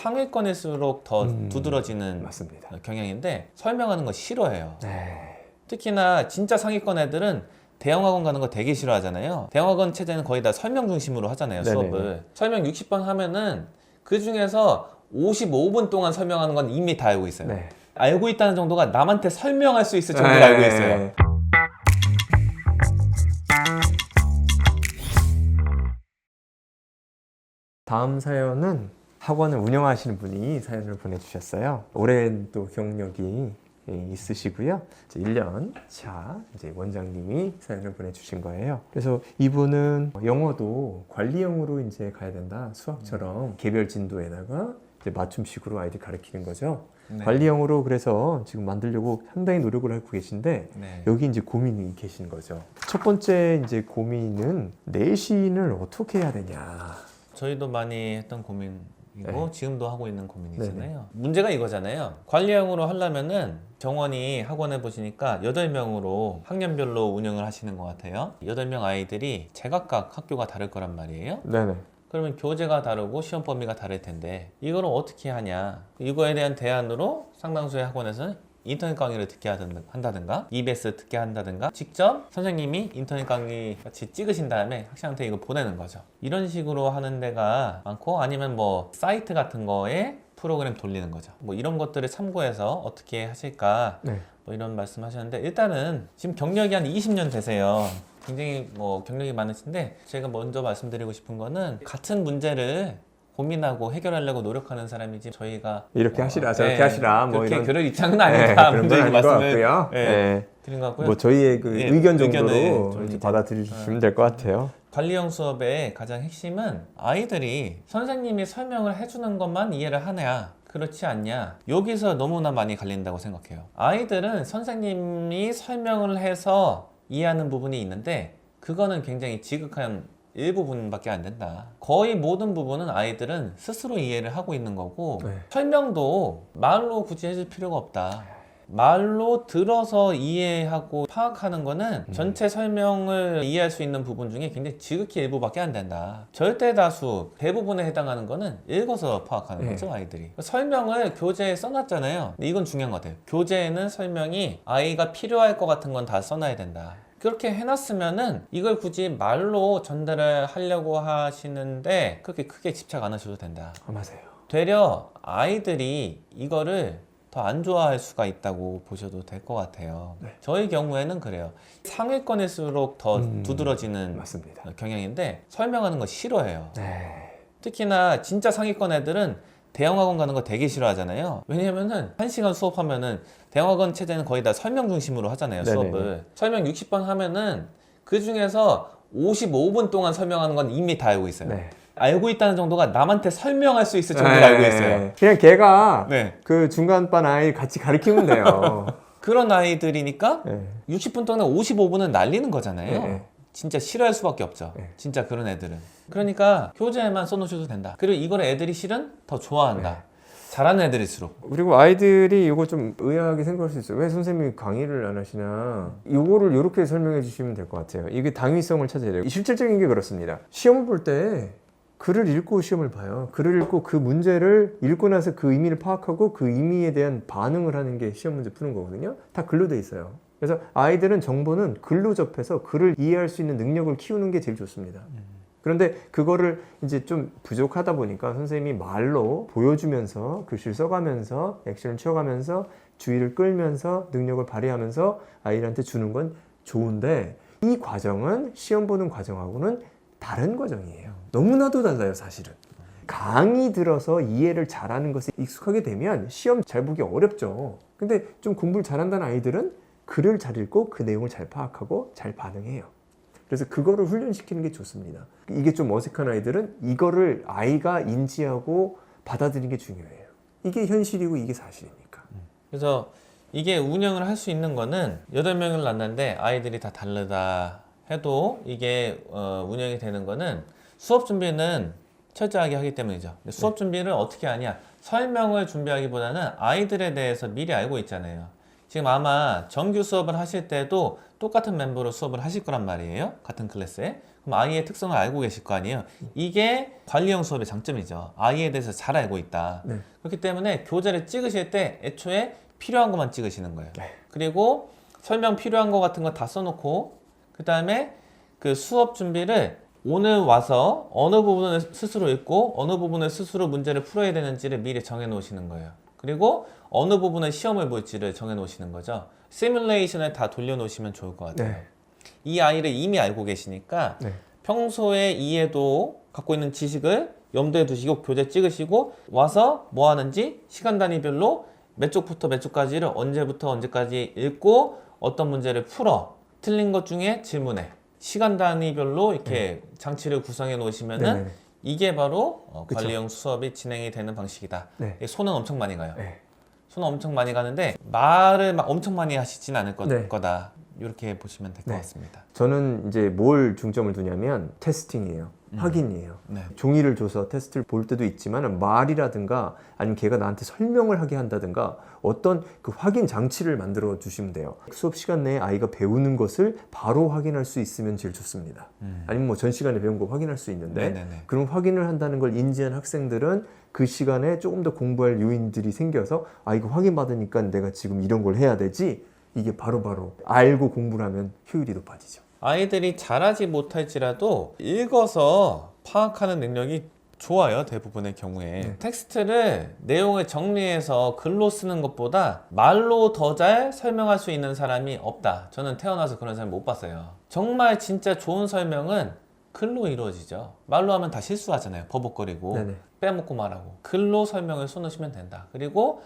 상위권일수록 더 음, 두드러지는 맞습니다. 경향인데 설명하는 거 싫어해요. 네. 특히나 진짜 상위권 애들은 대형학원 가는 거 되게 싫어하잖아요. 대형학원 체제는 거의 다 설명 중심으로 하잖아요, 네네. 수업을. 설명 60번 하면은 그 중에서 55분 동안 설명하는 건 이미 다 알고 있어요. 네. 알고 있다는 정도가 남한테 설명할 수 있을 정도로 알고 있어요. 다음 사연은 학원을 운영하시는 분이 사연을 보내주셨어요. 오랜 또 경력이 예, 있으시고요. 이제 1년 차 이제 원장님이 사연을 보내주신 거예요. 그래서 이분은 영어도 관리형으로 이제 가야 된다. 수학처럼 개별 진도에다가 이제 맞춤식으로 아이들 가르치는 거죠. 네. 관리형으로 그래서 지금 만들려고 상당히 노력을 하고 계신데 네. 여기 이제 고민이 계신 거죠. 첫 번째 이제 고민은 내신을 어떻게 해야 되냐. 저희도 많이 했던 고민 이고 네. 지금도 하고 있는 고민이잖아요. 문제가 이거잖아요. 관리형으로 하려면은 정원이 학원에 보시니까 8명으로 학년별로 운영을 하시는 것 같아요. 8명 아이들이 제각각 학교가 다를 거란 말이에요. 네네. 그러면 교재가 다르고 시험 범위가 다를 텐데 이거를 어떻게 하냐 이거에 대한 대안으로 상당수의 학원에서는 인터넷 강의를 듣게 한다든가 EBS 듣게 한다든가 직접 선생님이 인터넷 강의 같이 찍으신 다음에 학생한테 이거 보내는 거죠 이런 식으로 하는 데가 많고 아니면 뭐 사이트 같은 거에 프로그램 돌리는 거죠 뭐 이런 것들을 참고해서 어떻게 하실까 네. 뭐 이런 말씀 하셨는데 일단은 지금 경력이 한 20년 되세요. 굉장히 뭐 경력이 많으신데 제가 먼저 말씀드리고 싶은 거는 같은 문제를 고민하고 해결하려고 노력하는 사람이지 저희가 이렇게 어, 하시라 저렇게 네, 하시라 뭐 그렇게 이런 그럴 입장은 네, 아니다. 그런 먼저 건 아닌 것 같고요. 네, 네. 드린 것 같고요. 뭐 저희의 그 예, 의견 정도로 받아들이시면 될 것 같아요. 관리형 수업의 가장 핵심은 아이들이 선생님이 설명을 해주는 것만 이해를 하냐 그렇지 않냐 여기서 너무나 많이 갈린다고 생각해요 아이들은 선생님이 설명을 해서 이해하는 부분이 있는데 그거는 굉장히 지극한 일부분밖에 안 된다 거의 모든 부분은 아이들은 스스로 이해를 하고 있는 거고 네. 설명도 말로 굳이 해줄 필요가 없다 말로 들어서 이해하고 파악하는 거는 음. 전체 설명을 이해할 수 있는 부분 중에 굉장히 지극히 일부밖에 안 된다. 절대 다수 대부분에 해당하는 거는 읽어서 파악하는 네. 거죠 아이들이. 설명을 교재에 써놨잖아요. 근데 이건 중요한 것 같아요. 교재에는 설명이 아이가 필요할 것 같은 건 다 써놔야 된다. 그렇게 해놨으면은 이걸 굳이 말로 전달을 하려고 하시는데 그렇게 크게 집착 안 하셔도 된다. 아, 맞아요. 되려 아이들이 이거를 더 안 좋아할 수가 있다고 보셔도 될 것 같아요. 네. 저희 경우에는 그래요. 상위권일수록 더 음, 두드러지는 맞습니다. 경향인데 설명하는 거 싫어해요. 네. 특히나 진짜 상위권 애들은 대형학원 가는 거 되게 싫어하잖아요. 왜냐면은 한 시간 수업하면은 대형학원 체제는 거의 다 설명 중심으로 하잖아요. 네네네. 수업을 설명 60번 하면은 그 중에서 55분 동안 설명하는 건 이미 다 알고 있어요. 네. 알고 있다는 정도가 남한테 설명할 수 있을 정도로 알고 있어요. 그냥 걔가 네. 그 중간반 아이 같이 가르치면 돼요. 그런 아이들이니까 네. 60분 동안 55분은 날리는 거잖아요. 네. 진짜 싫어할 수밖에 없죠. 네. 진짜 그런 애들은. 그러니까 교재에만 써놓으셔도 된다. 그리고 이걸 애들이 실은 더 좋아한다. 네. 잘하는 애들일수록. 그리고 아이들이 이거 좀 의아하게 생각할 수 있어요. 왜 선생님이 강의를 안 하시나? 이거를 이렇게 설명해 주시면 될 것 같아요. 이게 당위성을 찾아야 돼요. 실질적인 게 그렇습니다. 시험을 볼때 글을 읽고 시험을 봐요. 글을 읽고 그 문제를 읽고 나서 그 의미를 파악하고 그 의미에 대한 반응을 하는 게 시험 문제 푸는 거거든요. 다 글로 돼 있어요. 그래서 아이들은 정보는 글로 접해서 글을 이해할 수 있는 능력을 키우는 게 제일 좋습니다. 그런데 그거를 이제 좀 부족하다 보니까 선생님이 말로 보여주면서 글씨를 써가면서 액션을 취해가면서 주의를 끌면서 능력을 발휘하면서 아이들한테 주는 건 좋은데 이 과정은 시험 보는 과정하고는 다른 과정이에요. 너무나도 달라요, 사실은. 강의 들어서 이해를 잘하는 것에 익숙하게 되면 시험 잘 보기 어렵죠. 근데 좀 공부를 잘한다는 아이들은 글을 잘 읽고 그 내용을 잘 파악하고 잘 반응해요. 그래서 그거를 훈련시키는 게 좋습니다. 이게 좀 어색한 아이들은 이거를 아이가 인지하고 받아들이는 게 중요해요. 이게 현실이고 이게 사실이니까. 그래서 이게 운영을 할 수 있는 거는 8명을 낳는데 아이들이 다 다르다 해도 이게 어, 운영이 되는 거는 수업 준비는 철저하게 하기 때문이죠. 수업 준비를 어떻게 하냐? 설명을 준비하기보다는 아이들에 대해서 미리 알고 있잖아요. 지금 아마 정규 수업을 하실 때도 똑같은 멤버로 수업을 하실 거란 말이에요. 같은 클래스에. 그럼 아이의 특성을 알고 계실 거 아니에요. 이게 관리형 수업의 장점이죠. 아이에 대해서 잘 알고 있다. 네. 그렇기 때문에 교재를 찍으실 때 애초에 필요한 것만 찍으시는 거예요. 네. 그리고 설명 필요한 거 같은 거 다 써놓고 그 다음에 그 수업 준비를 오늘 와서 어느 부분을 스스로 읽고 어느 부분을 스스로 문제를 풀어야 되는지를 미리 정해 놓으시는 거예요. 그리고 어느 부분에 시험을 볼지를 정해 놓으시는 거죠. 시뮬레이션을 다 돌려 놓으시면 좋을 것 같아요. 네. 이 아이를 이미 알고 계시니까 네. 평소에 이해도 갖고 있는 지식을 염두에 두시고 교재 찍으시고 와서 뭐 하는지 시간 단위별로 몇 쪽부터 몇 쪽까지를 언제부터 언제까지 읽고 어떤 문제를 풀어 틀린 것 중에 질문해 시간 단위별로 이렇게 장치를 구성해 놓으시면은 네. 네. 이게 바로 어, 그쵸. 관리형 수업이 진행이 되는 방식이다. 네. 예, 손은 엄청 많이 가요. 네. 손은 엄청 많이 가는데 말을 막 엄청 많이 하시진 않을 거, 네. 거다. 이렇게 보시면 될 것 네. 같습니다. 저는 이제 뭘 중점을 두냐면 테스팅이에요. 음. 확인이에요. 네. 종이를 줘서 테스트를 볼 때도 있지만 말이라든가 아니면 걔가 나한테 설명을 하게 한다든가 어떤 그 확인 장치를 만들어 주시면 돼요. 수업 시간 내에 아이가 배우는 것을 바로 확인할 수 있으면 제일 좋습니다. 음. 아니면 뭐 전 시간에 배운 거 확인할 수 있는데 네네네. 그런 확인을 한다는 걸 인지한 학생들은 그 시간에 조금 더 공부할 요인들이 생겨서 아 이거 확인 받으니까 내가 지금 이런 걸 해야 되지 이게 바로바로 알고 공부를 하면 효율이 높아지죠. 아이들이 잘하지 못할지라도 읽어서 파악하는 능력이 좋아요 대부분의 경우에. 네. 텍스트를 내용을 정리해서 글로 쓰는 것보다 말로 더 잘 설명할 수 있는 사람이 없다. 저는 태어나서 그런 사람 못 봤어요. 정말 진짜 좋은 설명은 글로 이루어지죠. 말로 하면 다 실수하잖아요 버벅거리고. 네네. 빼먹고 말하고. 글로 설명을 쏘놓으시면 된다. 그리고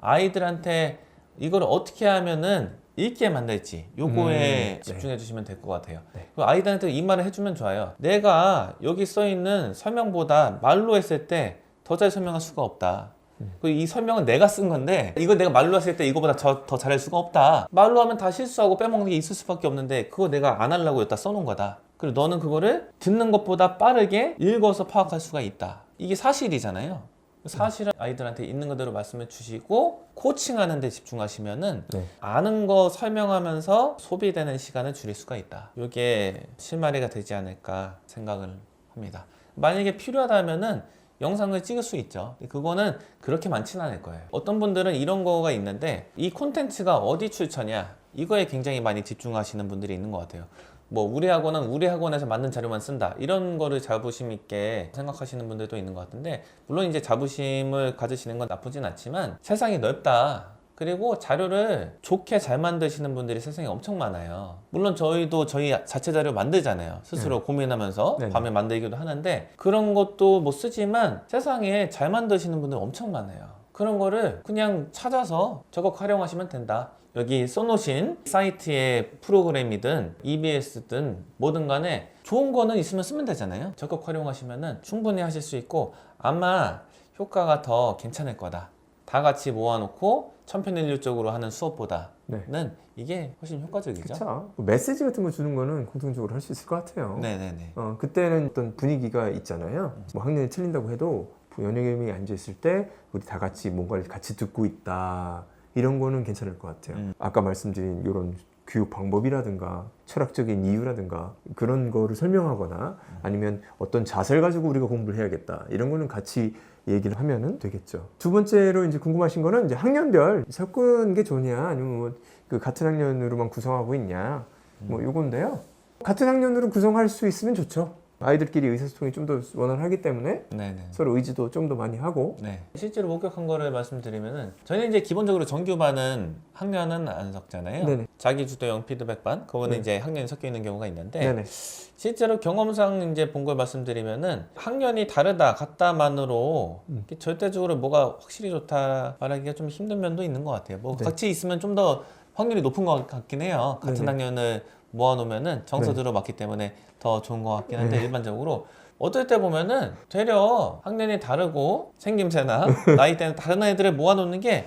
아이들한테 이걸 어떻게 하면은 읽게 만들지. 요거에 음, 집중해 주시면 될 것 같아요. 네. 아이들한테 이 말을 해주면 좋아요. 내가 여기 써 있는 설명보다 말로 했을 때 더 잘 설명할 수가 없다. 음. 이 설명은 내가 쓴 건데 이거 내가 말로 했을 때 이거보다 더, 더 잘할 수가 없다. 말로 하면 다 실수하고 빼먹는 게 있을 수밖에 없는데 그거 내가 안 하려고 여기다 써놓은 거다. 그리고 너는 그거를 듣는 것보다 빠르게 읽어서 파악할 수가 있다. 이게 사실이잖아요 사실은 아이들한테 있는 그대로 말씀해 주시고 코칭하는 데 집중하시면은 네. 아는 거 설명하면서 소비되는 시간을 줄일 수가 있다. 이게 실마리가 되지 않을까 생각을 합니다. 만약에 필요하다면은 영상을 찍을 수 있죠. 그거는 그렇게 많지는 않을 거예요. 어떤 분들은 이런 거가 있는데 이 콘텐츠가 어디 출처냐 이거에 굉장히 많이 집중하시는 분들이 있는 것 같아요. 뭐 우리 학원은 우리 학원에서 만든 자료만 쓴다. 이런 거를 자부심 있게 생각하시는 분들도 있는 것 같은데 물론 이제 자부심을 가지시는 건 나쁘진 않지만 세상이 넓다. 그리고 자료를 좋게 잘 만드시는 분들이 세상에 엄청 많아요. 물론 저희도 저희 자체 자료 만들잖아요. 스스로 고민하면서 네네. 밤에 만들기도 하는데 그런 것도 뭐 쓰지만 세상에 잘 만드시는 분들 엄청 많아요. 그런 거를 그냥 찾아서 저거 활용하시면 된다 여기 써놓으신 사이트의 프로그램이든 EBS든 뭐든 간에 좋은 거는 있으면 쓰면 되잖아요. 적극 활용하시면 충분히 하실 수 있고 아마 효과가 더 괜찮을 거다. 다 같이 모아놓고 천편일률적으로 하는 수업보다는 네. 이게 훨씬 효과적이죠. 그렇죠. 메시지 같은 거 주는 거는 공통적으로 할 수 있을 것 같아요. 네네네. 어, 그때는 어떤 분위기가 있잖아요. 뭐 학년이 틀린다고 해도 연예계이 앉아 있을 때 우리 다 같이 뭔가를 같이 듣고 있다. 이런 거는 괜찮을 것 같아요. 음. 아까 말씀드린 이런 교육 방법이라든가 철학적인 이유라든가 그런 거를 설명하거나 아니면 어떤 자세를 가지고 우리가 공부를 해야겠다. 이런 거는 같이 얘기를 하면은 되겠죠. 두 번째로 이제 궁금하신 거는 이제 학년별 섞은 게 좋냐 아니면 뭐 그 같은 학년으로만 구성하고 있냐 뭐 요건데요. 같은 학년으로 구성할 수 있으면 좋죠. 아이들끼리 의사소통이 좀 더 원활하기 때문에 네네. 서로 의지도 좀 더 많이 하고 네. 실제로 목격한 거를 말씀드리면은 저희는 이제 기본적으로 정규반은 학년은 안 섞잖아요. 네네. 자기 주도형 피드백반 그거는 네. 이제 학년이 섞여 있는 경우가 있는데 네네 실제로 경험상 이제 본 걸 말씀드리면은 학년이 다르다 같다만으로 음. 절대적으로 뭐가 확실히 좋다 말하기가 좀 힘든 면도 있는 것 같아요. 뭐 네. 같이 있으면 좀더 확률이 높은 것 같긴 해요. 같은 네네. 학년을 모아놓으면은 정서 네. 들어 맞기 때문에 더 좋은 것 같긴 한데 네. 일반적으로 어떨 때 보면은 되려 학년이 다르고 생김새나 나이대는 다른 애들을 모아놓는 게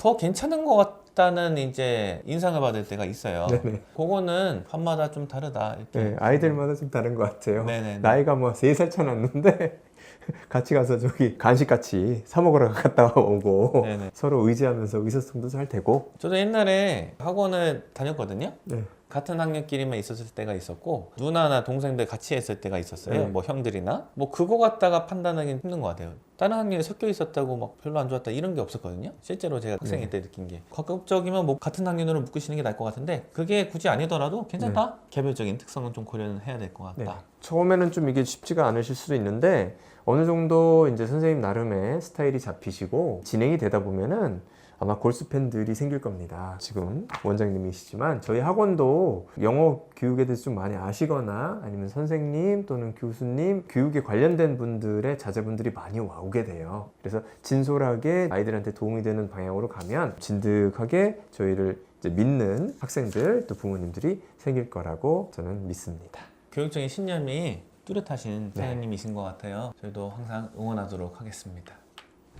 더 괜찮은 것 같 다는 이제 인상을 받을 때가 있어요. 네네 그거는 반마다 좀 다르다 이렇게. 네, 아이들마다 좀 다른 것 같아요. 네네. 나이가 뭐세살차 났는데 같이 가서 저기 간식 같이 사 먹으러 갔다 오고 네네. 서로 의지하면서 의사소통도 잘 되고 저도 옛날에 학원을 다녔거든요. 네. 같은 학년끼리만 있었을 때가 있었고 누나나 동생들 같이 했을 때가 있었어요. 네. 뭐 형들이나 뭐 그거 갖다가 판단하기 힘든 것 같아요. 다른 학년에 섞여 있었다고 막 별로 안 좋았다 이런 게 없었거든요. 실제로 제가 학생일 네. 때 느낀 게 가급적이면 뭐 같은 학년으로 묶으시는 게 나을 것 같은데 그게 굳이 아니더라도 괜찮다. 개별적인 특성은 좀 고려는 해야 될것 네. 같다. 처음에는 좀 이게 쉽지가 않으실 수도 있는데 어느 정도 이제 선생님 나름의 스타일이 잡히시고 진행이 되다 보면은 아마 골수 팬들이 생길 겁니다. 지금 원장님이시지만 저희 학원도 영어 교육에 대해서 좀 많이 아시거나 아니면 선생님 또는 교수님 교육에 관련된 분들의 자제분들이 많이 와오게 돼요. 그래서 진솔하게 아이들한테 도움이 되는 방향으로 가면 진득하게 저희를 믿는 학생들 또 부모님들이 생길 거라고 저는 믿습니다. 교육적인 신념이 뚜렷하신 네. 사장님이신 것 같아요. 저희도 항상 응원하도록 하겠습니다.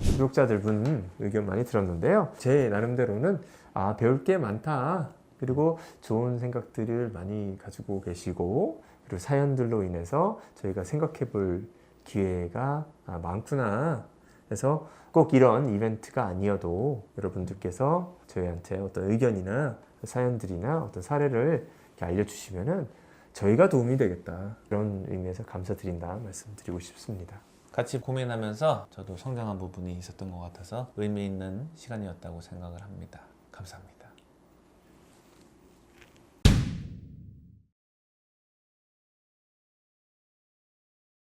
구독자들 분 의견 많이 들었는데요. 제 나름대로는 아 배울 게 많다. 그리고 좋은 생각들을 많이 가지고 계시고 그리고 사연들로 인해서 저희가 생각해 볼 기회가 아, 많구나. 그래서 꼭 이런 이벤트가 아니어도 여러분들께서 저희한테 어떤 의견이나 사연들이나 어떤 사례를 알려주시면은 저희가 도움이 되겠다. 그런 의미에서 감사드린다 말씀드리고 싶습니다. 같이 고민하면서 저도 성장한 부분이 있었던 것 같아서 의미 있는 시간이었다고 생각을 합니다. 감사합니다.